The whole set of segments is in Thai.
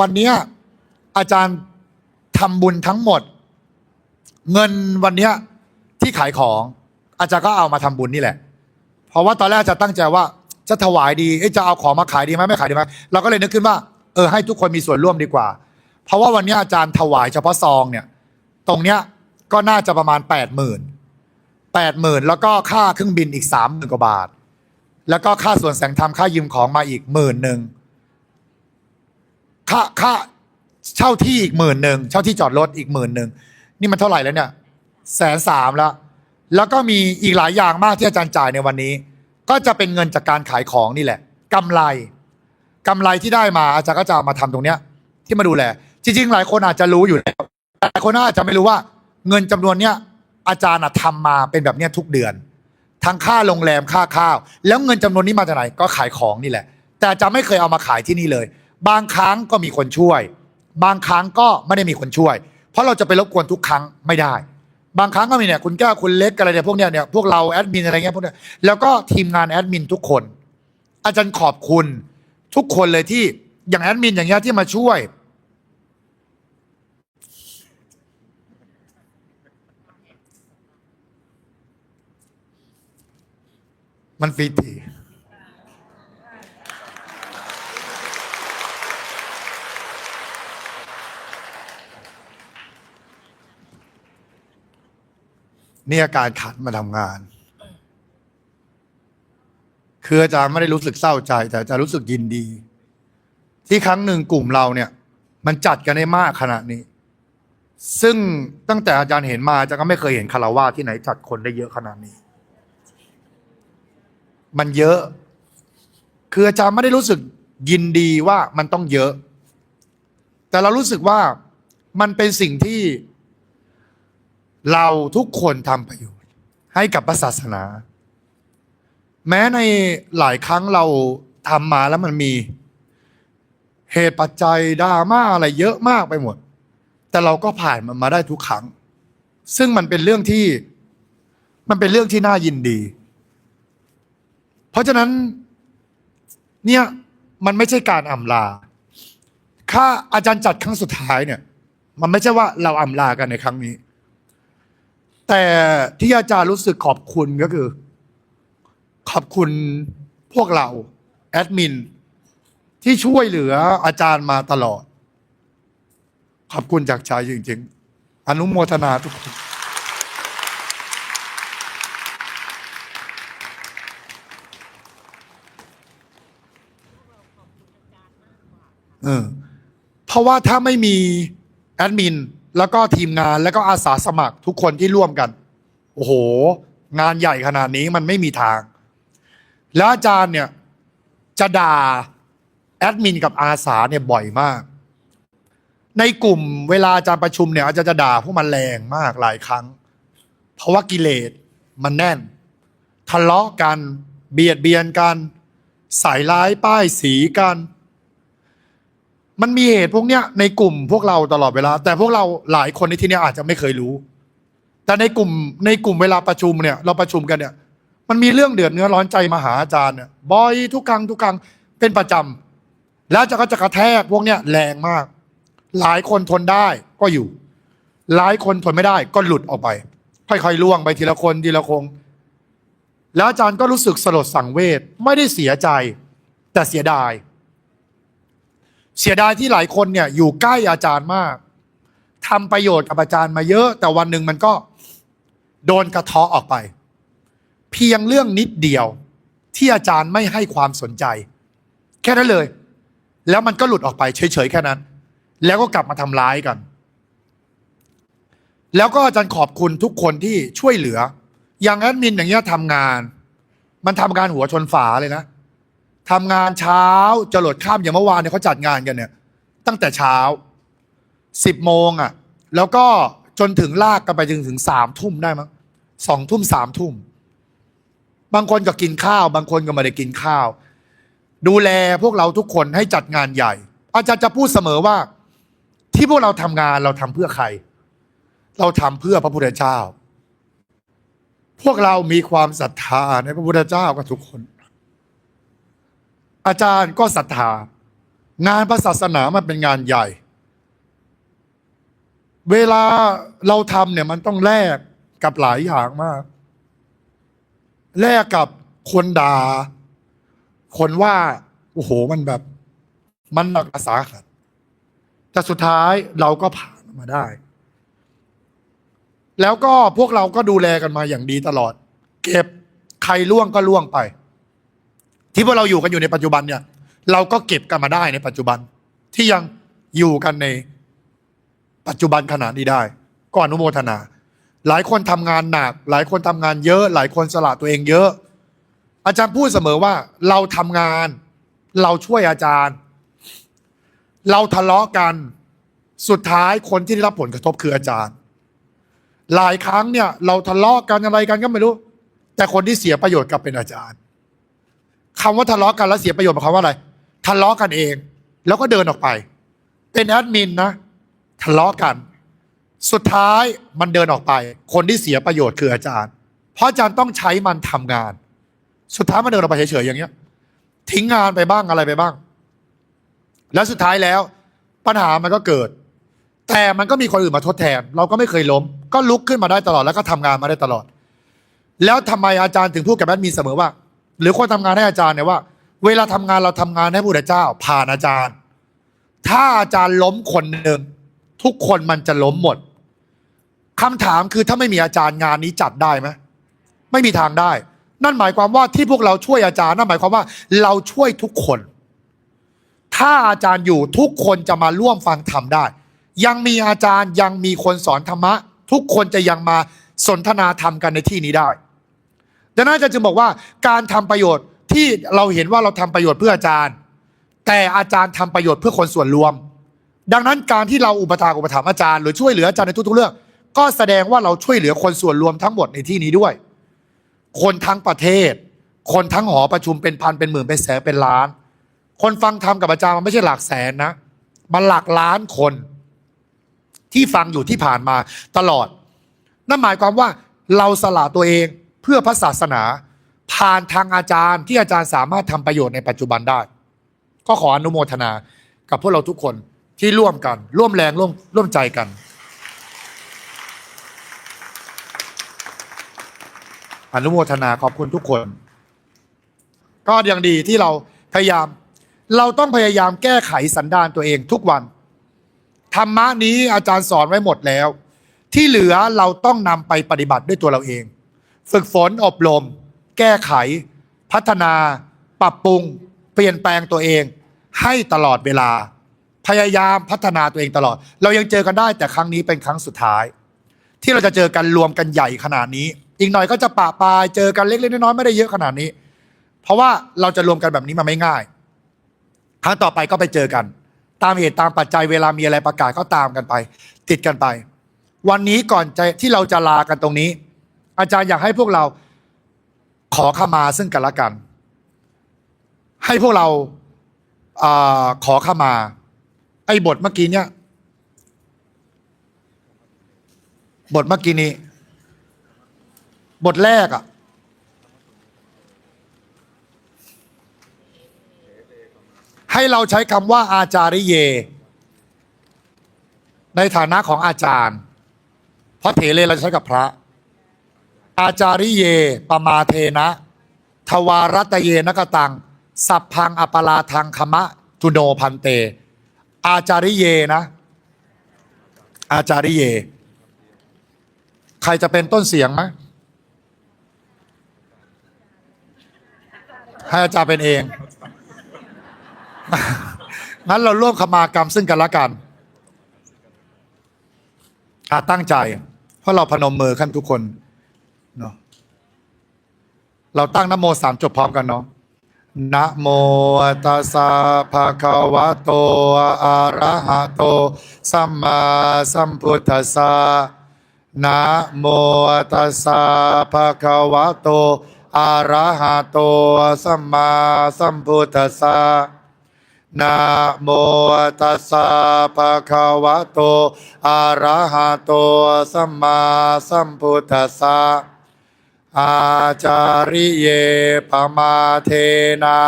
วันนี้อาจารย์ทำบุญทั้งหมด เงินวันนี้ที่ขายของ อาจารย์ก็เอามาทำบุญนี่แหละ เพราะว่าตอนแรกอาจารย์ตั้งใจว่าจะถวายดีจะเอาของมาขายดีไหมไม่ขายดีไหมเราก็เลยนึกขึ้นว่าเออให้ทุกคนมีส่วนร่วมดีกว่า เพราะว่าวันนี้อาจารย์ถวายเฉพาะซองเนี่ย ตรงเนี้ยก็น่าจะประมาณแปดหมื่นแปดหมื่นแล้วก็ค่าเครื่องบินอีกสามหมื่นกว่าบาท แล้วก็ค่าส่วนแสงธรรมค่ายืมของมาอีกหมื่นหนึ่ง ค่าค่าเช่าที่อีกหมื่นหนึ่งเช่าที่จอดรถอีกหมื่นหนึ่งนี่มันเท่าไหร่แล้วเนี่ยแสนสามแล้ว แล้วก็มีอีกหลายอย่างมากที่อาจารย์จ่ายในวันนี้ ก็จะเป็นเงินจากการขายของนี่แหละกำไรกำไรที่ได้มาอาจารย์ก็จะมาทำตรงเนี้ย ที่มาดูแล จริง ๆ หลายคนอาจจะรู้อยู่แล้วหลายคนอาจจะไม่รู้ว่า เงินจำนวนเนี้ยอาจารย์อะทำมาเป็นแบบเนี้ยทุกเดือน ทั้งค่าโรงแรมค่าข้าว แล้วเงินจำนวนนี้มาจากไหนก็ขายของนี่แหละ แต่จะไม่เคยเอามาขายที่นี่เลย บางครั้งก็มีคนช่วย บางครั้งก็ไม่ได้มีคนช่วย เพราะเราจะไปรบกวนทุกครั้งไม่ได้ บางครั้งก็มีเนี่ยคุณแก้วคุณเล็กอะไรเนี่ยพวกเนี้ยเนี่ยพวกเราแอดมินอะไรเงี้ยพวกเนี้ยแล้วก็ทีมงานแอดมินทุกคน อาจารย์ขอบคุณทุกคนเลยที่อย่างแอดมินอย่างเงี้ยที่มาช่วยมันฟรีตี นี่อาการขัดมาทำงาน คืออาจารย์ไม่ได้รู้สึกเศร้าใจ แต่อาจารย์รู้สึกยินดี ที่ครั้งหนึ่งกลุ่มเราเนี่ย มันจัดกันได้มากขนาดนี้ ซึ่งตั้งแต่อาจารย์เห็นมาอาจารย์ก็ไม่เคยเห็นคาราวาที่ไหนจัดคนได้เยอะขนาดนี้ มันเยอะ คืออาจารย์ไม่ได้รู้สึกยินดีว่ามันต้องเยอะ แต่เรารู้สึกว่ามันเป็นสิ่งที่ เราทุกคนทำประโยชน์ให้กับพระศาสนา แม้ในหลายครั้งเราทำมาแล้วมันมีเหตุปัจจัยดราม่าอะไรเยอะมากไปหมด แต่เราก็ผ่านมันมาได้ทุกครั้ง ซึ่งมันเป็นเรื่องที่มันเป็นเรื่องที่น่ายินดี เพราะฉะนั้นเนี่ยมันไม่ใช่การอำลา ค่าอาจารย์จัดครั้งสุดท้ายเนี่ย มันไม่ใช่ว่าเราอำลากันในครั้งนี้ แต่ที่อาจารย์รู้สึกขอบคุณก็คือ ขอบคุณพวกเรา แอดมิน ที่ช่วยเหลืออาจารย์มาตลอด ขอบคุณจากใจจริง ๆ อนุโมทนาทุกคนเออเพราะว่าถ้าไม่มีแอดมิน แล้วก็ทีมงานแล้วก็อาสาสมัครทุกคนที่ร่วมกัน โอ้โห งานใหญ่ขนาดนี้มันไม่มีทาง แล้วอาจารย์เนี่ยจะด่าแอดมินกับอาสาเนี่ยบ่อยมาก ในกลุ่มเวลาอาจารย์ประชุมเนี่ยอาจารย์จะด่าพวกมันแรงมากหลายครั้ง เพราะว่ากิเลสมันแน่น ทะเลาะกัน เบียดเบียนกันใส่ร้ายป้ายสีกัน มันมีเหตุพวกเนี้ยในกลุ่มพวกเราตลอดเวลา แต่พวกเราหลายคนในที่เนี้ยอาจจะไม่เคยรู้ แต่ในกลุ่มในกลุ่มเวลาประชุมเนี่ย เราประชุมกันเนี่ย มันมีเรื่องเดือดเนื้อร้อนใจมาหาอาจารย์เนี่ยบ่อยทุกครั้งทุกครั้งเป็นประจำแล้วจะก็จะกระแทกพวกเนี้ยแรงมาก หลายคนทนได้ก็อยู่ หลายคนทนไม่ได้ก็หลุดออกไป ค่อยๆล่วงไปทีละคนทีละคงแล้วอาจารย์ก็รู้สึกสลดสังเวชไม่ได้เสียใจ แต่เสียดาย เสียดายที่หลายคนเนี่ยอยู่ใกล้อาจารย์มากทำประโยชน์กับอาจารย์มาเยอะ แต่วันหนึ่งมันก็โดนกระเทาะออกไป เพียงเรื่องนิดเดียวที่อาจารย์ไม่ให้ความสนใจ แค่นั้นเลย แล้วมันก็หลุดออกไปเฉยๆแค่นั้น แล้วก็กลับมาทำร้ายกัน แล้วก็อาจารย์ขอบคุณทุกคนที่ช่วยเหลือ อย่างแอดมินอย่างเงี้ยทำงาน มันทำงานหัวชนฝาเลยนะ ทำงานเช้าจะหลดข้ามอย่างเมื่อวานเนี่ยเขาจัดงานกันเนี่ย ตั้งแต่เช้าสิบโมงอะ แล้วก็จนถึงลากกันไปจนถึงสามทุ่มได้มั้งสองทุ่มสามทุ่ม บางคนก็กินข้าว บางคนก็ไม่ได้กินข้าว ดูแลพวกเราทุกคนให้จัดงานใหญ่ อาจารย์จะพูดเสมอว่า ที่พวกเราทำงานเราทำเพื่อใคร เราทำเพื่อพระพุทธเจ้า พวกเรามีความศรัทธาในพระพุทธเจ้ากันทุกคน อาจารย์ก็ศรัทธางานพระศาสนามันเป็นงานใหญ่ เวลาเราทำเนี่ยมันต้องแลกกับหลายอย่างมาก แลกกับคนด่าคนว่าโอ้โหมันแบบ มันหนักอสาหัสแต่สุดท้ายเราก็ผ่านมาได้ แล้วก็พวกเราก็ดูแลกันมาอย่างดีตลอด เก็บใครล่วงก็ล่วงไป ที่พวกเราอยู่กันอยู่ในปัจจุบันเนี่ย เราก็เก็บกันมาได้ในปัจจุบัน ที่ยังอยู่กันในปัจจุบันขณะนี้ได้ ก็อนุโมทนา หลายคนทำงานหนัก หลายคนทำงานเยอะ หลายคนสละตัวเองเยอะ อาจารย์พูดเสมอว่า เราทำงาน เราช่วยอาจารย์ เราทะเลาะกันสุดท้ายคนที่ได้รับผลกระทบคืออาจารย์ หลายครั้งเนี่ย เราทะเลาะกันอะไรกันก็ไม่รู้ แต่คนที่เสียประโยชน์กลับเป็นอาจารย์ คำว่าทะเลาะกันแล้วเสียประโยชน์หมายความว่าอะไร ทะเลาะกันเอง แล้วก็เดินออกไป เป็นแอดมินนะ ทะเลาะกัน สุดท้ายมันเดินออกไป คนที่เสียประโยชน์คืออาจารย์ เพราะอาจารย์ต้องใช้มันทำงาน สุดท้ายมันเดินออกไปเฉยๆอย่างเงี้ย ทิ้งงานไปบ้างอะไรไปบ้าง แล้วสุดท้ายแล้ว ปัญหามันก็เกิด แต่มันก็มีคนอื่นมาทดแทน เราก็ไม่เคยล้ม ก็ลุกขึ้นมาได้ตลอดแล้วก็ทำงานมาได้ตลอด แล้วทำไมอาจารย์ถึงพูดกับแอดมินเสมอว่า หรือคนทำงานให้อาจารย์เนี่ยว่า เวลาทำงานเราทำงานให้พระเจ้า ผ่านอาจารย์ ถ้าอาจารย์ล้มคนหนึ่งทุกคนมันจะล้มหมดคำถามคือถ้าไม่มีอาจารย์งานนี้จัดได้ไหมไม่มีทางได้ นั่นหมายความว่าที่พวกเราช่วยอาจารย์นั่นหมายความว่าเราช่วยทุกคน ถ้าอาจารย์อยู่ทุกคนจะมาร่วมฟังธรรมได้ ยังมีอาจารย์ยังมีคนสอนธรรมะ ทุกคนจะยังมาสนทนาธรรมกันในที่นี้ได้ ดังนั้นอาจารย์จึงบอกว่าการทำประโยชน์ที่เราเห็นว่าเราทำประโยชน์เพื่ออาจารย์ แต่อาจารย์ทำประโยชน์เพื่อคนส่วนรวม ดังนั้นการที่เราอุปถากอุปถัมภ์อาจารย์หรือช่วยเหลืออาจารย์ในทุกๆเรื่องก็แสดงว่าเราช่วยเหลือคนส่วนรวมทั้งหมดในที่นี้ด้วย คนทั้งประเทศ คนทั้งหอประชุมเป็นพันเป็นหมื่นเป็นแสนเป็นล้าน คนฟังธรรมกับอาจารย์มันไม่ใช่หลักแสนนะ มันหลักล้านคน ที่ฟังอยู่ที่ผ่านมาตลอด นั่นหมายความว่าเราสละตัวเอง เพื่อพระศาสนา ผ่านทางอาจารย์ที่อาจารย์สามารถทำประโยชน์ในปัจจุบันได้ ก็ขออนุโมทนากับพวกเราทุกคนที่ร่วมกัน ร่วมแรงร่วมร่วมใจกัน อนุโมทนาขอบคุณทุกคน ก็ยังดีที่เราพยายาม เราต้องพยายามแก้ไขสันดานตัวเองทุกวันธรรมะนี้อาจารย์สอนไว้หมดแล้ว ที่เหลือเราต้องนำไปปฏิบัติด้วยตัวเราเอง ฝึกฝนอบรม แก้ไข พัฒนา ปรับปรุง เปลี่ยนแปลงตัวเอง ให้ตลอดเวลา พยายามพัฒนาตัวเองตลอด เรายังเจอกันได้แต่ครั้งนี้เป็นครั้งสุดท้าย ที่เราจะเจอกันรวมกันใหญ่ขนาดนี้ อีกหน่อยก็จะปะปายเจอกันเล็กๆน้อยๆไม่ได้เยอะขนาดนี้ เพราะว่าเราจะรวมกันแบบนี้มาไม่ง่ายครั้งต่อไปก็ไปเจอกัน ตามเหตุตามปัจจัยเวลามีอะไรประกาศก็ตามกันไป ติดกันไป วันนี้ก่อนจะที่เราจะลากันตรงนี้ อาจารย์อยากให้พวกเราขอขมาซึ่งกันและกัน ให้พวกเราอขอขมา ไอ้บทเมื่อกี้เนี่ย บทเมื่อกี้นี้ บทแรกอะให้เราใช้คำว่าอาจาริเย ในฐานะของอาจารย์ เพราะเถเลเราใช้กับพระ อาจาริเยปมาเทนะ ทวารัตเยนกตัง สัพพังอปลาทังคมะทุโนพันเต อาจาริเยนะ อาจาริเย ใครจะเป็นต้นเสียงไหมให้อาจารย์เป็นเอง งั้นเราร่วมขมากรรมซึ่งกันและกันอาตั้งใจ เพราะเราพนมมือขั้นทุกคน เนาะเราตั้งนโมสามจบพร้อมกันเนาะนะโมตัสสะภะคะวะโตอะระหะโต สัมมาสัมพุทธัสสะนะโมตัสสะภะคะวะโตอะระหะโต สัมมาสัมพุทธัสสะนะโมตัสสะภะคะวะโตอะระหะโต สัมมาสัมพุทธัสสะ อาจาริเยปมาเทนะ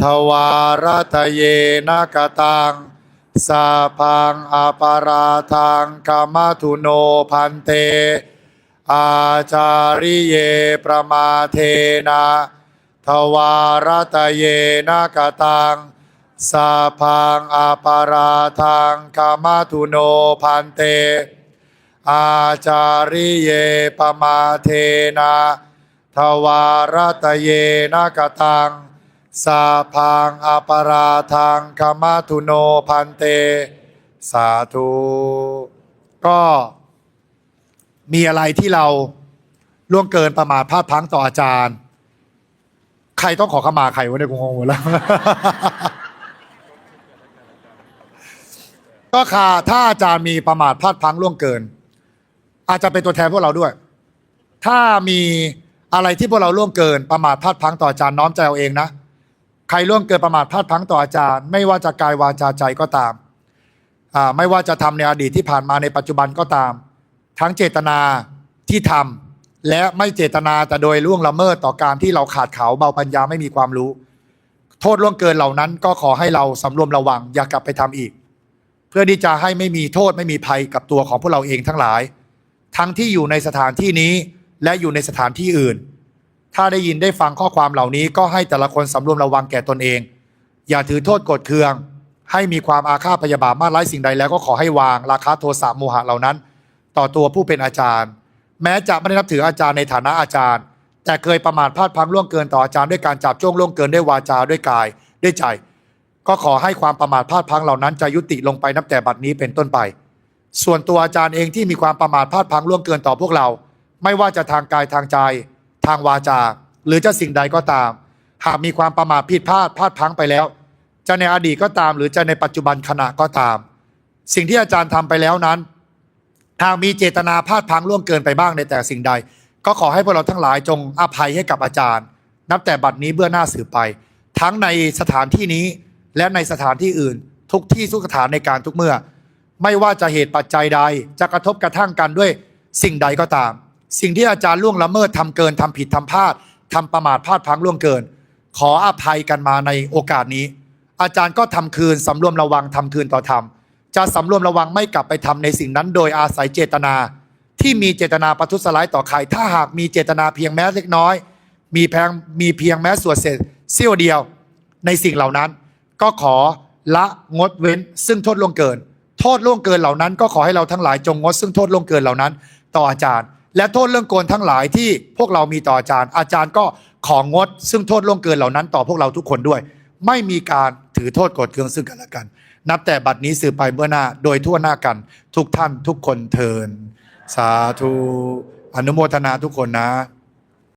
ทวารตะเยนะกตังสาพังอาปาราทังกามทุโนพันเต อาจาริเยประมาเทนะทวารตะเยนะกตังสาพังอาปาราทังกามทุโนพันเต อาจาริเยปมาเทนะทวารตะเยนกตังสาพังอปราทังกามาทุโนพันเต สาธุก็มีอะไรที่เราล่วงเกินประมาทพลาดพลั้งต่ออาจารย์ ใครต้องขอขมาใครวะเนี่ยกูงงหมดแล้ว ก็ค่ะถ้าอาจารย์มีประมาทพลาดพลั้งล่วงเกิน อาจจะเป็นตัวแทนพวกเราด้วย ถ้ามีอะไรที่พวกเราล่วงเกินประมาทพลาดพลังต่ออาจารย์น้อมใจเอาเองนะ ใครล่วงเกินประมาทพลาดพลังต่ออาจารย์ ไม่ว่าจะกายวาจาใจก็ตาม ไม่ว่าจะทำในอดีตที่ผ่านมาในปัจจุบันก็ตาม ทั้งเจตนาที่ทำและไม่เจตนาแต่โดยล่วงละเมิดต่อการที่เราขาดเขาเบาปัญญาไม่มีความรู้ โทษล่วงเกินเหล่านั้นก็ขอให้เราสำรวมระวังอย่ากลับไปทำอีก เพื่อที่จะให้ไม่มีโทษไม่มีภัยกับตัวของพวกเราเองทั้งหลาย ทั้งที่อยู่ในสถานที่นี้และอยู่ในสถานที่อื่น ถ้าได้ยินได้ฟังข้อความเหล่านี้ก็ให้แต่ละคนสำรวมระวังแก่ตนเอง อย่าถือโทษกดเคือง ให้มีความอาฆาตพยาบาทมาร้ายสิ่งใดแล้วก็ขอให้วางราคาโทสะโมหะเหล่านั้น ต่อตัวผู้เป็นอาจารย์ แม้จะไม่ได้นับถืออาจารย์ในฐานะอาจารย์ แต่เคยประมาทพลาดพังล่วงเกินต่ออาจารย์ด้วยการจับจ้วงล่วงเกินด้วยวาจาด้วยกายด้วยใจ ก็ขอให้ความประมาทพลาดพังเหล่านั้นจะยุติลงไปนับแต่บัดนี้เป็นต้นไป ส่วนตัวอาจารย์เองที่มีความประมาทพลาดพลังล่วงเกินต่อพวกเรา ไม่ว่าจะทางกายทางใจ ทางวาจา หรือจะสิ่งใดก็ตาม หากมีความประมาทผิดพลาดพลาดพลังไปแล้ว จะในอดีตก็ตาม หรือจะในปัจจุบันขณะก็ตาม สิ่งที่อาจารย์ทำไปแล้วนั้น หากมีเจตนาพลาดพลังล่วงเกินไปบ้างในแต่สิ่งใด ก็ขอให้พวกเราทั้งหลายจงอภัยให้กับอาจารย์ นับแต่บัดนี้เบื้องหน้าสื่อไป ทั้งในสถานที่นี้และในสถานที่อื่น ทุกที่ทุกสถานในการทุกเมื่อ ไม่ว่าจะเหตุปัจจัยใด จะกระทบกระทั่งกันด้วยสิ่งใดก็ตาม สิ่งที่อาจารย์ล่วงละเมิดทำเกินทำผิดทำพลาดทำประมาทพลาดพลั้งล่วงเกิน ขออภัยกันมาในโอกาสนี้ อาจารย์ก็ทำคืนสำรวมระวังทำคืนต่อธรรมจะสำรวมระวังไม่กลับไปทำในสิ่งนั้น โดยอาศัยเจตนา ที่มีเจตนาประทุษร้ายต่อใคร ถ้าหากมีเจตนาเพียงแม้เล็กน้อย มีแพงมีเพียงแม้ส่วนเศษเสี้ยวเดียวในสิ่งเหล่านั้น ก็ขอละงดเว้นซึ่งโทษล่วงเกิน โทษล่วงเกินเหล่านั้น ก็ขอให้เราทั้งหลายจงงดซึ่งโทษล่วงเกินเหล่านั้น ต่ออาจารย์ และโทษเรื่องโกนทั้งหลายที่พวกเรามีต่ออาจารย์ อาจารย์ก็ของงด ซึ่งโทษล่วงเกินเหล่านั้น ต่อพวกเราทุกคนด้วย ไม่มีการถือโทษกดเคืองซึ่งกันและกัน นับแต่บัดนี้สืบไปเมื่อหน้าโดยทั่วหน้ากัน ทุกท่านทุกคนเทิน สาธุอนุโมทนาทุกคนนะ